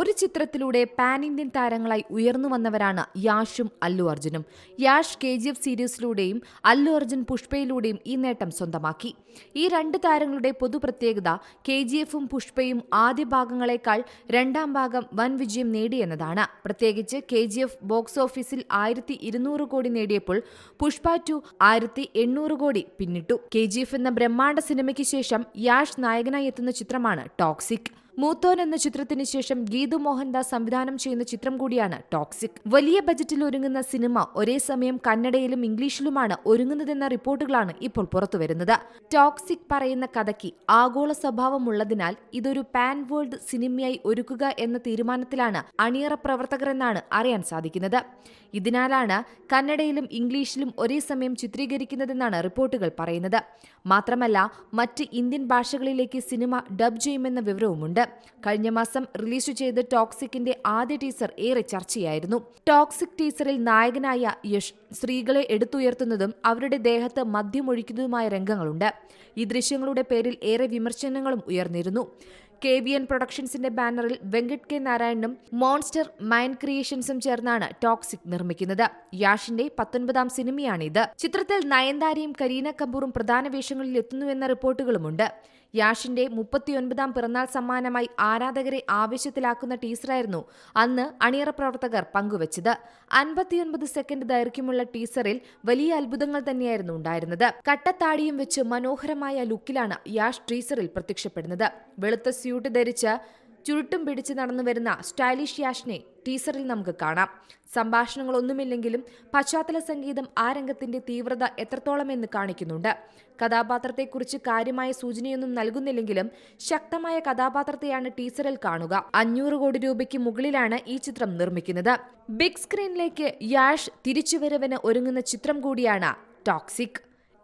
ഒരു ചിത്രത്തിലൂടെ pan Indian താരങ്ങളായി ഉയർന്നു വന്നവരാണ് യാഷും അല്ലു അർജുനും. യാഷ് കെ ജി എഫ് സീരീസിലൂടെയും അല്ലു അർജുൻ പുഷ്പയിലൂടെയും ഈ നേട്ടം സ്വന്തമാക്കി. ഈ രണ്ട് താരങ്ങളുടെ പൊതു പ്രത്യേകത കെ ജി എഫും പുഷ്പയും ആദ്യ ഭാഗങ്ങളെക്കാൾ രണ്ടാം ഭാഗം വൻ വിജയം നേടിയെന്നതാണ് പ്രത്യേകിച്ച് കെ ജി എഫ് ബോക്സ് ഓഫീസിൽ ആയിരത്തി ഇരുന്നൂറ് കോടി നേടിയപ്പോൾ പുഷ്പ ടു ആയിരത്തി എണ്ണൂറ് കോടി പിന്നിട്ടു. കെ ജി എഫ് എന്ന ബ്രഹ്മാണ്ഡ സിനിമയ്ക്ക് ശേഷം യാഷ് നായകനായി എത്തുന്ന ചിത്രമാണ് ടോക്സിക്. മൂത്തോൻ എന്ന ചിത്രത്തിന് ശേഷം ഗീതു മോഹൻദാസ് സംവിധാനം ചെയ്യുന്ന ചിത്രം കൂടിയാണ് ടോക്സിക്. വലിയ ബജറ്റിൽ ഒരുങ്ങുന്ന സിനിമ ഒരേ സമയം കന്നഡയിലും ഇംഗ്ലീഷിലുമാണ് ഒരുങ്ങുന്നതെന്ന റിപ്പോർട്ടുകളാണ് ഇപ്പോൾ പുറത്തുവരുന്നത്. ടോക്സിക് പറയുന്ന കഥയ്ക്ക് ആഗോള സ്വഭാവമുള്ളതിനാൽ ഇതൊരു പാൻ വേൾഡ് സിനിമയായി ഒരുക്കുക എന്ന തീരുമാനത്തിലാണ് അണിയറ പ്രവർത്തകർ എന്നാണ് അറിയാൻ സാധിക്കുന്നത്. ഇതിനാലാണ് കന്നഡയിലും ഇംഗ്ലീഷിലും ഒരേ സമയം ചിത്രീകരിക്കുന്നതെന്നാണ് റിപ്പോർട്ടുകൾ പറയുന്നത്. മാത്രമല്ല മറ്റ് ഇന്ത്യൻ ഭാഷകളിലേക്ക് സിനിമ ഡബ് ചെയ്യുമെന്ന വിവരവുമുണ്ട്. കഴിഞ്ഞ മാസം റിലീസ് ചെയ്ത ടോക്സിക്കിന്റെ ആദ്യ ടീസർ ഏറെ ചർച്ചയായിരുന്നു. ടോക്സിക് ടീസറിൽ നായകനായ യഷ് സ്ത്രീകളെ എടുത്തുയർത്തുന്നതും അവരുടെ ദേഹത്ത് മദ്യമൊഴിക്കുന്നതുമായ രംഗങ്ങളുണ്ട്. ഈ ദൃശ്യങ്ങളുടെ പേരിൽ ഏറെ വിമർശനങ്ങളും ഉയർന്നിരുന്നു. കെ വി എൻ പ്രൊഡക്ഷൻസിന്റെ ബാനറിൽ വെങ്കട്ട് കെ നാരായണനും മോൺസ്റ്റർ മൈൻഡ് ക്രിയേഷൻസും ചേർന്നാണ് ടോക്സിക് നിർമ്മിക്കുന്നത്. യാഷിന്റെ പത്തൊൻപതാം സിനിമയാണിത്. ചിത്രത്തിൽ നയൻതാരയും കരീന കപൂറും പ്രധാന വേഷങ്ങളിൽ എത്തുന്നുവെന്ന റിപ്പോർട്ടുകളുമുണ്ട്. യാഷിന്റെ മുപ്പത്തിയൊൻപതാം പിറന്നാൾ സമ്മാനമായി ആരാധകരെ ആവേശത്തിലാക്കുന്ന ടീസറായിരുന്നു അന്ന് അണിയറ പ്രവർത്തകർ പങ്കുവച്ചത്. അൻപത്തിയൊൻപത് സെക്കൻഡ് ദൈർഘ്യമുള്ള ടീസറിൽ വലിയ അത്ഭുതങ്ങൾ തന്നെയായിരുന്നു ഉണ്ടായിരുന്നത്. കട്ടത്താടിയും വെച്ച് മനോഹരമായ ലുക്കിലാണ് യാഷ് ടീസറിൽ പ്രത്യക്ഷപ്പെടുന്നത്. വെളുത്ത സ്യൂട്ട് ധരിച്ച് ചുരുട്ടും പിടിച്ച് നടന്നു വരുന്ന സ്റ്റൈലിഷ് യാഷിനെ ടീസറിൽ നമുക്ക് കാണാം. സംഭാഷണങ്ങളൊന്നുമില്ലെങ്കിലും പശ്ചാത്തല സംഗീതം ആ രംഗത്തിന്റെ തീവ്രത എത്രത്തോളമെന്ന് കാണിക്കുന്നുണ്ട്. കഥാപാത്രത്തെക്കുറിച്ച് കാര്യമായ സൂചനയൊന്നും നൽകുന്നില്ലെങ്കിലും ശക്തമായ കഥാപാത്രത്തെയാണ് ടീസറിൽ കാണുക. അഞ്ഞൂറ് കോടി രൂപയ്ക്ക് മുകളിലാണ് ഈ ചിത്രം നിർമ്മിക്കുന്നത്. ബിഗ് സ്ക്രീനിലേക്ക് യാഷ് തിരിച്ചുവരവിന് ഒരുങ്ങുന്ന ചിത്രം കൂടിയാണ് ടോക്സിക്.